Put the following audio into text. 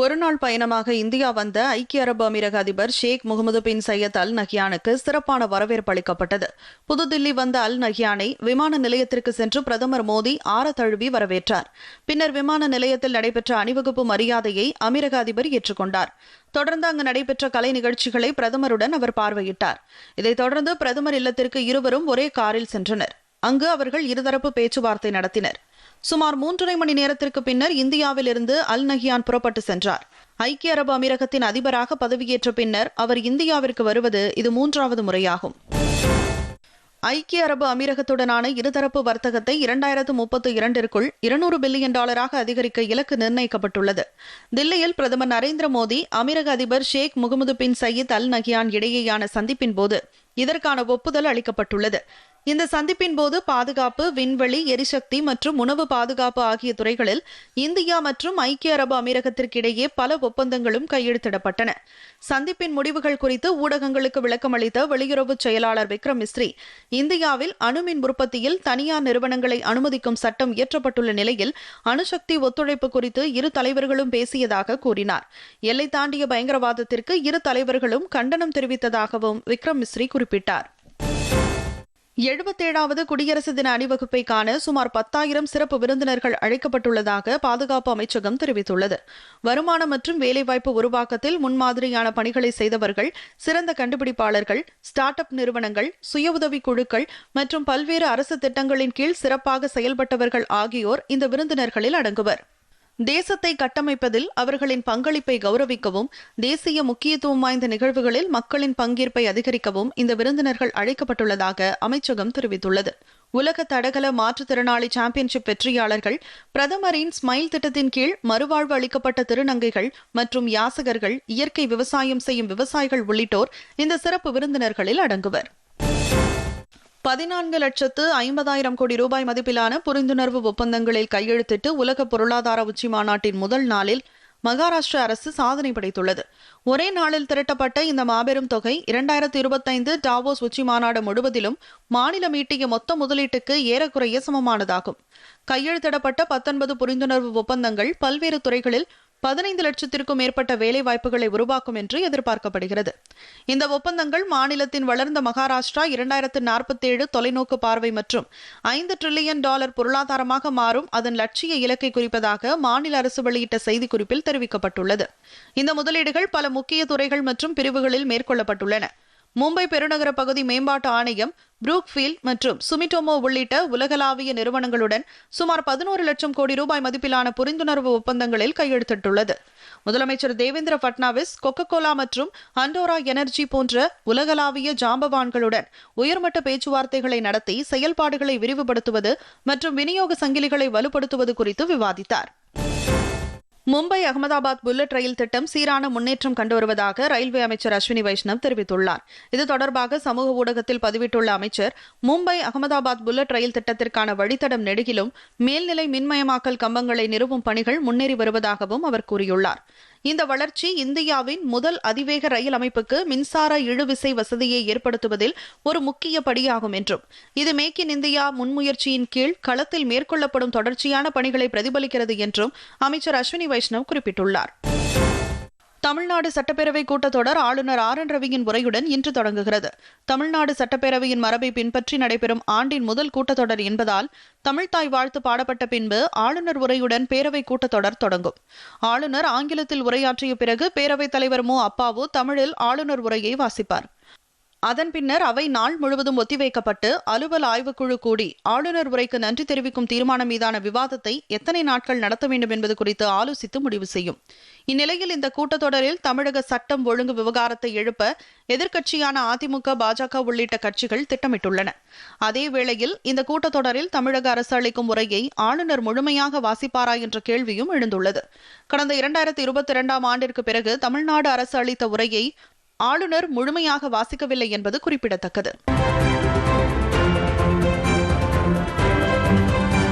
ஒருநாள் பயணமாக இந்தியா வந்த ஐக்கிய அரபு அமீரக அதிபர் ஷேக் முகமது பின் சையத் அல் நஹ்யானுக்கு சிறப்பான வரவேற்பு அளிக்கப்பட்டது. புதுதில்லி வந்த அல் நஹ்யானை விமான நிலையத்திற்கு சென்று பிரதமர் மோடி ஆற தழுவி வரவேற்றார். பின்னர் விமான நிலையத்தில் நடைபெற்ற அணிவகுப்பு மரியாதையை அமீரக அதிபர் ஏற்றுக்கொண்டார். தொடர்ந்து அங்கு நடைபெற்ற கலை நிகழ்ச்சிகளை பிரதமருடன் அவர் பார்வையிட்டார். இதைத் தொடர்ந்து பிரதமர் இல்லத்திற்கு இருவரும் ஒரே காரில் சென்றனர். அங்கு அவர்கள் இருதரப்பு பேச்சுவார்த்தை நடத்தினர். சுமார் மூன்றரை மணி நேரத்திற்கு பின்னர் இந்தியாவிலிருந்து அல் நஹியான் புறப்பட்டு சென்றார். ஐக்கிய அரபு அமீரகத்தின் அதிபராக பதவியேற்ற பின்னர் அவர் இந்தியாவிற்கு வருவது இது மூன்றாவது முறையாகும். ஐக்கிய அரபு அமீரகத்துடனான இருதரப்பு வர்த்தகத்தை இரண்டாயிரத்து முப்பத்து இரண்டிற்குள் இருநூறு பில்லியன் டாலராக அதிகரிக்க இலக்கு நிர்ணயிக்கப்பட்டுள்ளது. தில்லியில் பிரதமர் நரேந்திர மோடி அமீரக அதிபர் Sheikh Mohamed bin Zayed Al Nahyan இடையேயான சந்திப்பின் போது இதற்கான ஒப்புதல் அளிக்கப்பட்டுள்ளது. இந்த சந்திப்பின் போது பாதுகாப்பு விண்வெளி எரிசக்தி மற்றும் உணவு பாதுகாப்பு ஆகிய துறைகளில் இந்தியா மற்றும் ஐக்கிய அரபு அமீரகத்திற்கிடையே பல ஒப்பந்தங்களும் கையெழுத்திடப்பட்டன. சந்திப்பின் முடிவுகள் குறித்து ஊடகங்களுக்கு விளக்கம் அளித்த வெளியுறவு செயலாளர் விக்ரம் மிஸ்ரி இந்தியாவில் அணுமின் உற்பத்தியில் தனியார் நிறுவனங்களை அனுமதிக்கும் சட்டம் இயற்றப்பட்டுள்ள நிலையில் அணுசக்தி ஒத்துழைப்பு குறித்து இரு தலைவர்களும் பேசியதாக கூறினார். எல்லை தாண்டிய பயங்கரவாதத்திற்கு இரு தலைவர்களும் கண்டனம் தெரிவித்ததாகவும் விக்ரம் மிஸ்ரி குறிப்பிட்டார். எழுபத்தேழாவது குடியரசு தின அணிவகுப்பை காண சுமார் பத்தாயிரம் சிறப்பு விருந்தினர்கள் அழைக்கப்பட்டுள்ளதாக பாதுகாப்பு அமைச்சகம் தெரிவித்துள்ளது. வருமானம் மற்றும் வேலைவாய்ப்பு உருவாக்கத்தில் முன்மாதிரியான பணிகளை செய்தவர்கள் சிறந்த கண்டுபிடிப்பாளர்கள் ஸ்டார்ட் அப் நிறுவனங்கள் சுய உதவி குழுக்கள் மற்றும் பல்வேறு அரசு திட்டங்களின் கீழ் சிறப்பாக செயல்பட்டவர்கள் ஆகியோர் இந்த விருந்தினர்களில் அடங்குவர். தேசத்தை கட்டமைப்பதில் அவர்களின் பங்களிப்பை கௌரவிக்கவும் தேசிய முக்கியத்துவம் வாய்ந்த நிகழ்வுகளில் மக்களின் பங்கேற்பை அதிகரிக்கவும் இந்த விருந்தினர்கள் அழைக்கப்பட்டுள்ளதாக அமைச்சகம் தெரிவித்துள்ளது. உலக தடகள மாற்றுத்திறனாளி சாம்பியன்ஷிப் வெற்றியாளர்கள் பிரதமரின் ஸ்மைல் திட்டத்தின் கீழ் மறுவாழ்வு அளிக்கப்பட்ட திருநங்கைகள் மற்றும் யாசகர்கள் இயற்கை விவசாயம் செய்யும் விவசாயிகள் உள்ளிட்டோர் இந்த சிறப்பு விருந்தினர்களில் அடங்குவர். பதினான்கு லட்சத்து ஐம்பதாயிரம் கோடி ரூபாய் மதிப்பிலான புரிந்துணர்வு ஒப்பந்தங்களில் கையெழுத்திட்டு உலக பொருளாதார உச்சி மாநாட்டின் முதல் நாளில் மகாராஷ்டிரா அரசு சாதனை படைத்துள்ளது. ஒரே நாளில் திரட்டப்பட்ட இந்த மாபெரும் தொகை இரண்டாயிரத்தி இருபத்தைந்து டாவோஸ் உச்சி மாநாடு முழுவதிலும் மாநிலம் ஈட்டிய மொத்த முதலீட்டுக்கு ஏறக்குறைய சமமானதாகும். கையெழுத்திடப்பட்ட பத்தொன்பது புரிந்துணர்வு ஒப்பந்தங்கள் பல்வேறு துறைகளில் பதினைந்து லட்சத்திற்கும் மேற்பட்ட வேலை வாய்ப்புகளை உருவாக்கும் என்று எதிர்பார்க்கப்படுகிறது. இந்த ஒப்பந்தங்கள் மாநிலத்தின் வளர்ந்த மகாராஷ்டிரா இரண்டாயிரத்து நாற்பத்தேழு தொலைநோக்கு பார்வை மற்றும் ஐந்து டிரில்லியன் டாலர் பொருளாதாரமாக மாறும் அதன் லட்சிய இலக்கை குறிப்பதாக மாநில அரசு வெளியிட்ட செய்திக்குறிப்பில் தெரிவிக்கப்பட்டுள்ளது. இந்த முதலீடுகள் பல முக்கிய துறைகள் மற்றும் பிரிவுகளில் மேற்கொள்ளப்பட்டுள்ளன. மும்பை பெருநகர பகுதி மேம்பாட்டு ஆணையம் புரூக்ஃபீல்ட் மற்றும் சுமிட்டோமோ உள்ளிட்ட உலகளாவிய நிறுவனங்களுடன் சுமார் பதினோரு லட்சம் கோடி ரூபாய் மதிப்பிலான புரிந்துணர்வு ஒப்பந்தங்களில் கையெழுத்திட்டுள்ளது. முதலமைச்சர் தேவேந்திர பட்னாவிஸ் கொக்கோ கோலா மற்றும் அண்டோரா எனர்ஜி போன்ற உலகளாவிய ஜாம்பவான்களுடன் உயர்மட்ட பேச்சுவார்த்தைகளை நடத்தி செயல்பாடுகளை விரிவுபடுத்துவது மற்றும் விநியோக சங்கிலிகளை வலுப்படுத்துவது குறித்து விவாதித்தார். மும்பை அகமதாபாத் புல்லட் ரயில் திட்டம் சீரான முன்னேற்றம் கண்டு வருவதாக ரயில்வே அமைச்சர் அஸ்வினி வைஷ்ணவ் தெரிவித்துள்ளார். இது தொடர்பாக சமூக ஊடகத்தில் பதிவிட்டுள்ள அமைச்சர் மும்பை அகமதாபாத் புல்லட் ரயில் திட்டத்திற்கான வழித்தடம் நெடுகிலும் மேல்நிலை மின்மயமாக்கல் கம்பங்களை நிறுவும் பணிகள் முன்னேறி வருவதாகவும் அவர் கூறியுள்ளார். இந்த வளர்ச்சி இந்தியாவின் முதல் அதிவேக ரயில் அமைப்புக்கு மின்சார இழுவிசை வசதியை ஏற்படுத்துவதில் ஒரு முக்கிய படியாகும் என்றும் இது மேக் இன் இந்தியா முன்முயற்சியின் கீழ் களத்தில் மேற்கொள்ளப்படும் தொடர்ச்சியான பணிகளை பிரதிபலிக்கிறது என்றும் அமைச்சர் அஸ்வினி வைஷ்ணவ் குறிப்பிட்டுள்ளார். தமிழ்நாடு சட்டப்பேரவை கூட்டத்தொடர் ஆளுநர் ஆர் என் ரவியின் உரையுடன் இன்று தொடங்குகிறது. தமிழ்நாடு சட்டப்பேரவையின் மரபை பின்பற்றி நடைபெறும் ஆண்டின் முதல் கூட்டத்தொடர் என்பதால் தமிழ்தாய் வாழ்த்து பாடப்பட்ட பின்பு ஆளுநர் உரையுடன் பேரவை கூட்டத்தொடர் தொடங்கும். ஆளுநர் ஆங்கிலத்தில் உரையாற்றிய பிறகு பேரவைத் தலைவர் மு. அப்பாவு தமிழில் ஆளுநர் உரையை வாசிப்பார். அதன் பின்னர் அவை நாள் முழுவதும் ஒத்திவைக்கப்பட்டு அலுவல் ஆய்வுக்குழு கூடி ஆளுநர் உரைக்கு நன்றி தெரிவிக்கும் தீர்மானம் மீதான விவாதத்தை எத்தனை நாட்கள் நடத்த வேண்டும் என்பது குறித்து ஆலோசித்து முடிவு செய்யும். இந்நிலையில் இந்த கூட்டத்தொடரில் தமிழக சட்டம் ஒழுங்கு விவகாரத்தை எழுப்ப எதிர்க்கட்சியான அதிமுக பாஜக உள்ளிட்ட கட்சிகள் திட்டமிட்டுள்ளன. அதேவேளையில் இந்த கூட்டத்தொடரில் தமிழக அரசு அளிக்கும் உரையை ஆளுநர் முழுமையாக வாசிப்பாரா என்ற கேள்வியும் எழுந்துள்ளது. கடந்த இரண்டாயிரத்தி இருபத்தி இரண்டாம் ஆண்டிற்கு பிறகு தமிழ்நாடு அரசு அளித்த உரையை ஆளுநர் முழுமையாக வாசிக்கவில்லை என்பது குறிப்பிடத்தக்கது.